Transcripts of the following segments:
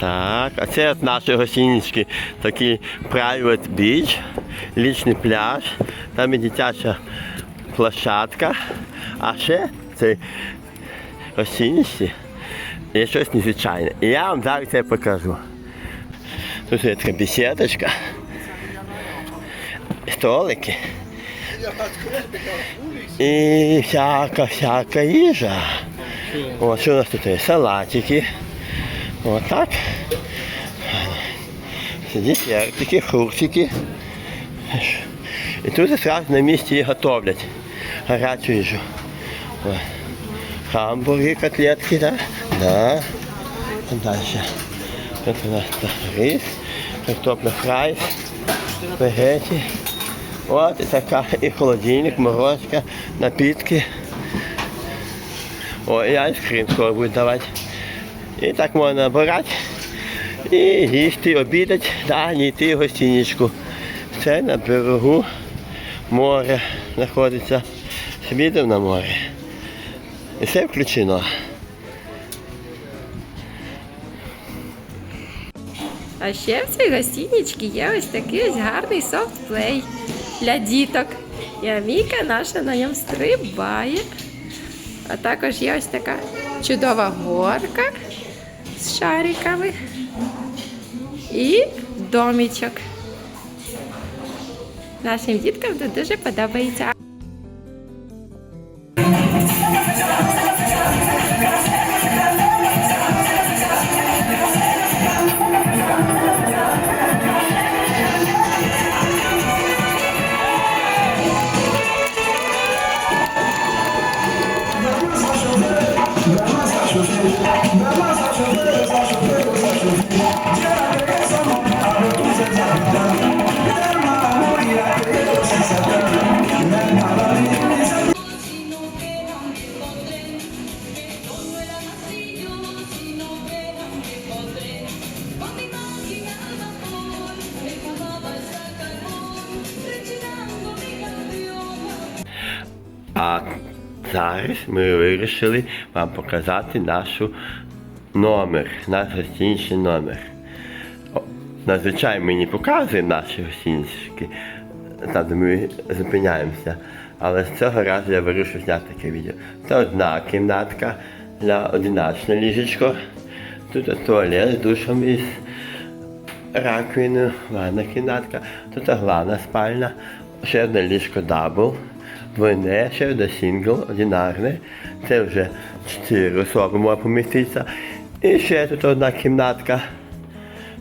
Так, а це от наші гостинички, такий private beach, лічний пляж, там і дитяча площадка. А ще це гостиничці є щось незвичайне. І я вам зараз це покажу. Тут є така беседочка, столики. І всяка, всяка їжа. О, що у нас тут є? Салатики. Вот так. Десертики, фруктики. І тут сразу на місці і готовлять гарячу їжу. Хамбурги, котлетки, да? Да. Дальше. Тут у нас рис, картопля фрай, спагетті. От і така і холодильник, морозка, напитки. О, і айскрим скоро будуть давати. І так можна набирати і їсти, обідати, далі йти в гостиничку. Це на берегу море знаходиться. видом на море. І все включено. А ще в цій гостиничці є ось такий ось гарний софтплей для діток. І Аміка наша на ньому стрибає. А також є ось така чудова горка з шариками і домічок. Нашим діткам тут дуже подобається. А зараз ми вирішили вам показати нашу номер, наш гостиничний номер. Ми не показуємо наші гостинички, там де ми зупиняємося. Але з цього разу я вирішив зняти таке відео. Це одна кімнатка для одиночне ліжечко. Тут туалет з душем із раковиною, ванна кімнатка. Тут главна спальня, ще одне ліжко дабл, двойне, ще одне сингл, одинарне. Це вже чотири особи може поміститися. І ще тут одна кімнатка.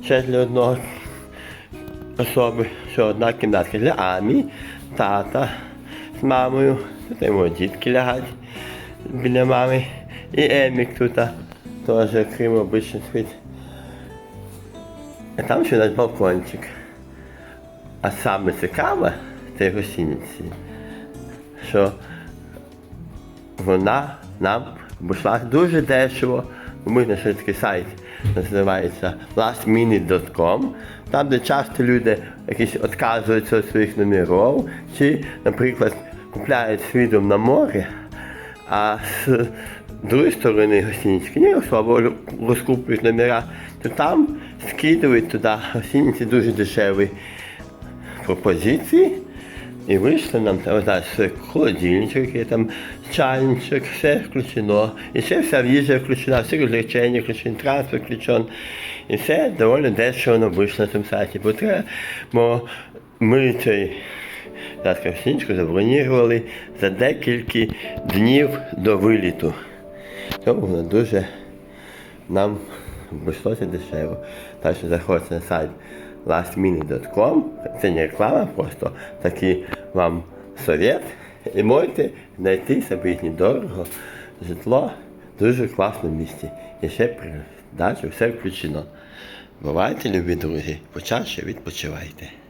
Ще для одного особи, ще одна кімнатка для Амі, тата з мамою. Тут йому дітки лягають біля мами. І Емік тут теж крім обичний світ. А там ще наш балкончик. А саме цікаве в цій гостиниці, що вона нам обійшла дуже дешево. Ми знайшли такий сайт, називається lastminute.com, там, де часто люди якісь відказуються від своїх номерів, чи, наприклад, купляють свідом на море, а з другої сторони гостинички не особо розкуплюють номера, то там скидують туди гостиниці дуже дешеві пропозиції. І вийшло нам там холодильничок, є там чайничок, все включено. І ще вся їжа включена, всі розвлечення включені, транспорт включен. І все доволі дешево воно вийшло на цьому сайті. Бо треба, ми цей так, гостиничку забронірували за декілька днів до виліту. Тому воно дуже нам обійшлося дешево. Так що заходьте на сайт lastminute.com, це не реклама, просто такий вам совет. І можете знайти собі недорого житло в дуже класному місці. І ще при все включено. Бувайте, любі друзі, почаще відпочивайте.